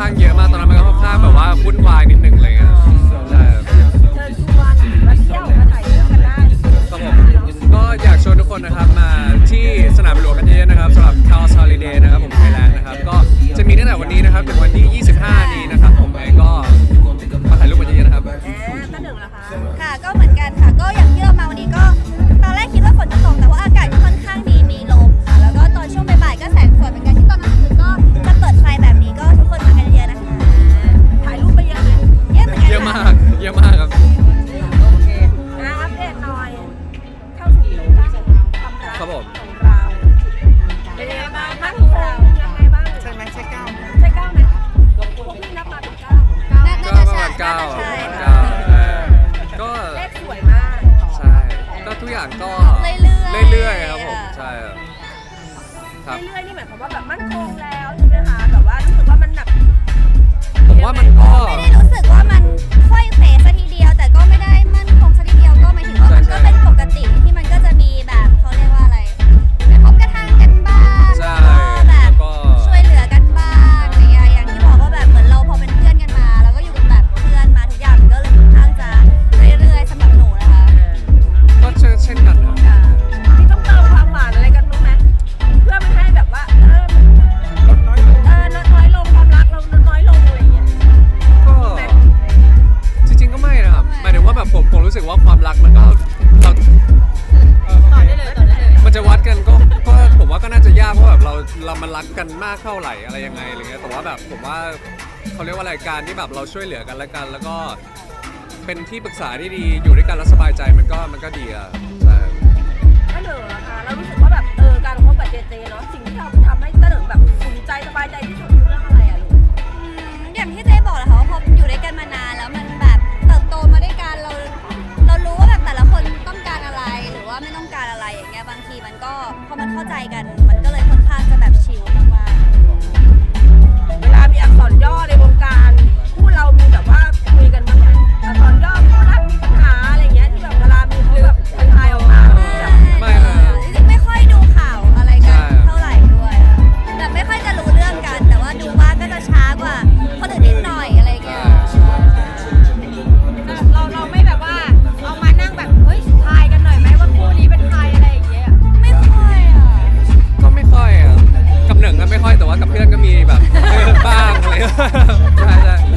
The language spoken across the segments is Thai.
ข้างเยอะมากตอนนั้นมันก็ค่อนข้างแบบว่าวุ่นวายนิดนึงอะไรเลยอะใช่ยวช่ครับก็อยากชวนทุกคนนะครับมาที่สนามหลวงกันเยอะๆนะครับสำหรับ Cars Holiday นะครับผมไทยแลนด์นะครับก็จะมีตั้งแต่วันนี้นะครับถึงวันที่ 25 เรื่อยๆนี่หมายความว่าแบบมั่นคงแล้วใช่ไหมคะแบบว่ารู้สึกว่ามันแบบผมว่ามันก็ ไม่ได้รู้สึกว่ามันค่อยเขว เรามันรักกันมากเท่าไหร่อะไรยังไงอะไรเงี้ยแต่ว่าแบบผมว่าเขาเรียกว่ารายการที่แบบเราช่วยเหลือกันและกัน แล้วก็เป็นที่ปรึกษาที่ดีอยู่ด้วยกันแล้วสบายใจมันก็มันก็ดีอะใช่ ก็เหนือนะคะเรารู้สึกว่าแบบเออการคบกับเจเจเนาะสิ่งที่เราทำ 还在。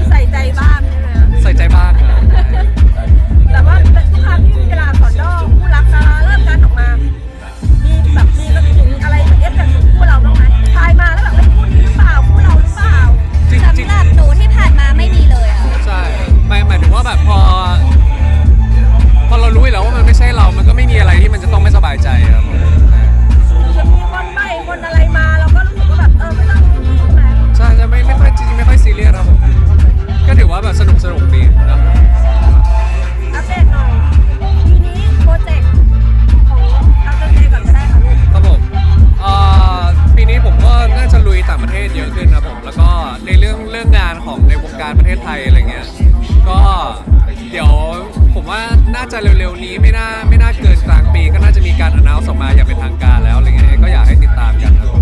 ของในวงการประเทศไทยอะไรเงี้ย ก็เดี๋ยวผมว่าน่าจะเร็วๆนี้ไม่น่าไม่น่าเกินกลางปีก็น่าจะมีการอนาวออกมาอย่างเป็นทางการแล้วอะไรเงี้ยก็อยากให้ติดตามกันครับ